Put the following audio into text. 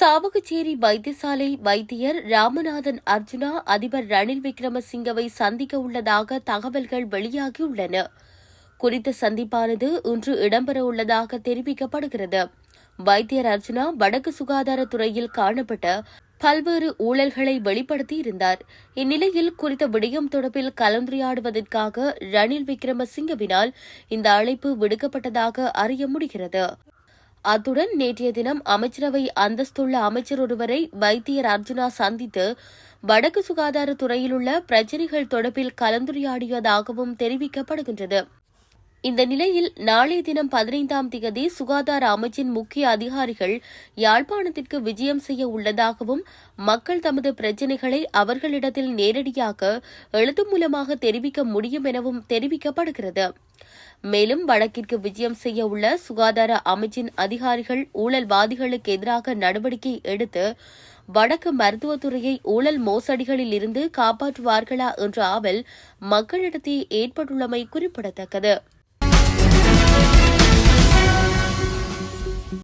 சாவகச்சேரி வைத்தியசாலை வைத்தியர் ராமநாதன் அர்ஜுனா அதிபர் ரணில் விக்ரமசிங்கவை சந்திக்க உள்ளதாக தகவல்கள் வெளியாகியுள்ளன. குறித்த சந்திப்பானது இன்று இடம்பெறவுள்ளதாக தெரிவிக்கப்படுகிறது. வைத்தியர் அர்ஜுனா வடக்கு சுகாதாரத்துறையில் காணப்பட்ட பல்வேறு ஊழல்களை வெளிப்படுத்தியிருந்தார். இந்நிலையில் குறித்த விடயம் தொடர்பில் கலந்துரையாடுவதற்காக ரணில் விக்ரமசிங்கவினால் இந்த அழைப்பு விடுக்கப்பட்டதாக அறிய முடிகிறது. அத்துடன் நேற்றைய தினம் அமைச்சரவை அந்தஸ்துள்ள அமைச்சர் ஒருவரை வைத்தியர் அர்ஜுனா சந்தித்து வடக்கு சுகாதாரத்துறையில் உள்ள பிரச்சினைகள் தொடர்பில் கலந்துரையாடியதாகவும் தெரிவிக்கப்படுகின்றது. இந்த நிலையில் நாளைய தினம் பதினைந்தாம் தேதி சுகாதார அமைச்சின் முக்கிய அதிகாரிகள் யாழ்ப்பாணத்திற்கு விஜயம் செய்ய உள்ளதாகவும் மக்கள் தமது பிரச்சினைகளை அவர்களிடத்தில் நேரடியாக எழுத்து மூலமாக தெரிவிக்க முடியும் எனவும் தெரிவிக்கப்படுகிறது. மேலும் வழக்கிற்கு விஜயம் செய்ய உள்ள சுகாதார அமைச்சின் அதிகாரிகள் ஊழல்வாதிகளுக்கு எதிராக நடவடிக்கை எடுத்து வடக்கு மருத்துவத்துறையை ஊழல் மோசடிகளில் இருந்து காப்பாற்றுவார்களா என்ற ஆவல் மக்களிடத்தில் ஏற்பட்டுள்ளமை குறிப்பிடத்தக்கது. Thank you.